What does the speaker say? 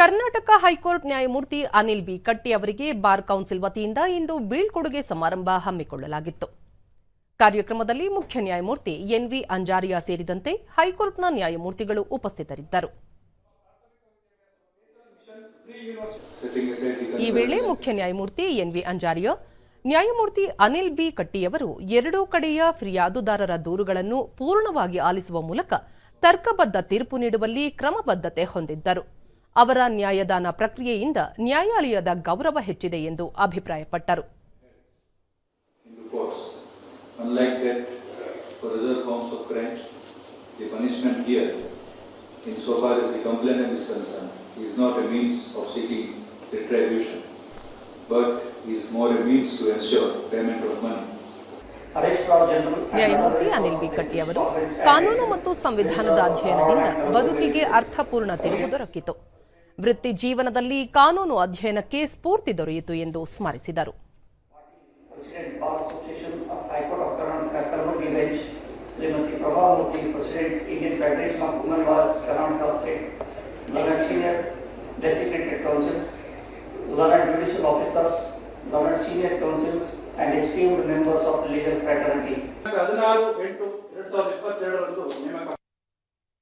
Karnataka high court ನ್ಯಾಯಮೂರ್ತಿ Anil B. ಕಟ್ಟಿ ಅವರಿಗೆ ಬಾರ್ ಕೌನ್ಸಿಲ್ ವತಿಯಿಂದ ಇಂದು ಬೀಳ್ಕೊಡುಗೆ ಸಮಾರಂಭ ಹಮ್ಮಿಕೊಳ್ಳಲಾಗಿತ್ತು. ಕಾರ್ಯಕ್ರಮದಲ್ಲಿ ಮುಖ್ಯ ನ್ಯಾಯಮೂರ್ತಿ ಎನ್ವಿ ಅಂಜಾರಿಯಾ ಸೇರಿದಂತೆ ಹೈಕೋರ್ಟ್ನ ನ್ಯಾಯಮೂರ್ತಿಗಳು ಉಪಸ್ಥಿತರಿದ್ದರು. ಈ ವೇಳೆ ಮುಖ್ಯ ನ್ಯಾಯಮೂರ್ತಿ ಎನ್ವಿ ಅಂಜಾರಿಯಾ, ನ್ಯಾಯಮೂರ್ತಿ ಅನಿಲ್ ಬಿ. ಕಟ್ಟಿಯವರು ಎರಡೂ ಕಡೆಯ ಫಿರ್ಯಾದುದಾರರ ದೂರುಗಳನ್ನು ಪೂರ್ಣವಾಗಿ ಆಲಿಸುವ ಮೂಲಕ ತರ್ಕಬದ್ಧ ತೀರ್ಪು ನೀಡುವಲ್ಲಿ ಕ್ರಮಬದ್ಧತೆ ಹೊಂದಿದ್ದರು. ಅವರ ನ್ಯಾಯದಾನ ಪ್ರಕ್ರಿಯೆಯಿಂದ ನ್ಯಾಯಾಲಯದ ಗೌರವ ಹೆಚ್ಚಿದೆ ಎಂದು ಅಭಿಪ್ರಾಯಪಟ್ಟರು. ನ್ಯಾಯಮೂರ್ತಿ ಅನಿಲ್ ವಿ ಕಟ್ಟಿ ಅವರು ಕಾನೂನು ಮತ್ತು ಸಂವಿಧಾನದ ಅಧ್ಯಯನದಿಂದ ಬದುಕಿಗೆ ಅರ್ಥಪೂರ್ಣ ತಿರುವು ದೊರಕಿತು. ವೃತ್ತಿ ಜೀವನದಲ್ಲಿ ಕಾನೂನು ಅಧ್ಯಯನಕ್ಕೆ ಸ್ಫೂರ್ತಿ ದೊರೆಯಿತು ಎಂದು ಸ್ಮರಿಸಿದರು. ಹದಿನಾರು ಎಂಟು ಎರಡ್ ಸಾವಿರದ ಇಪ್ಪತ್ತೆರಡರಂದು ನೇಮಕ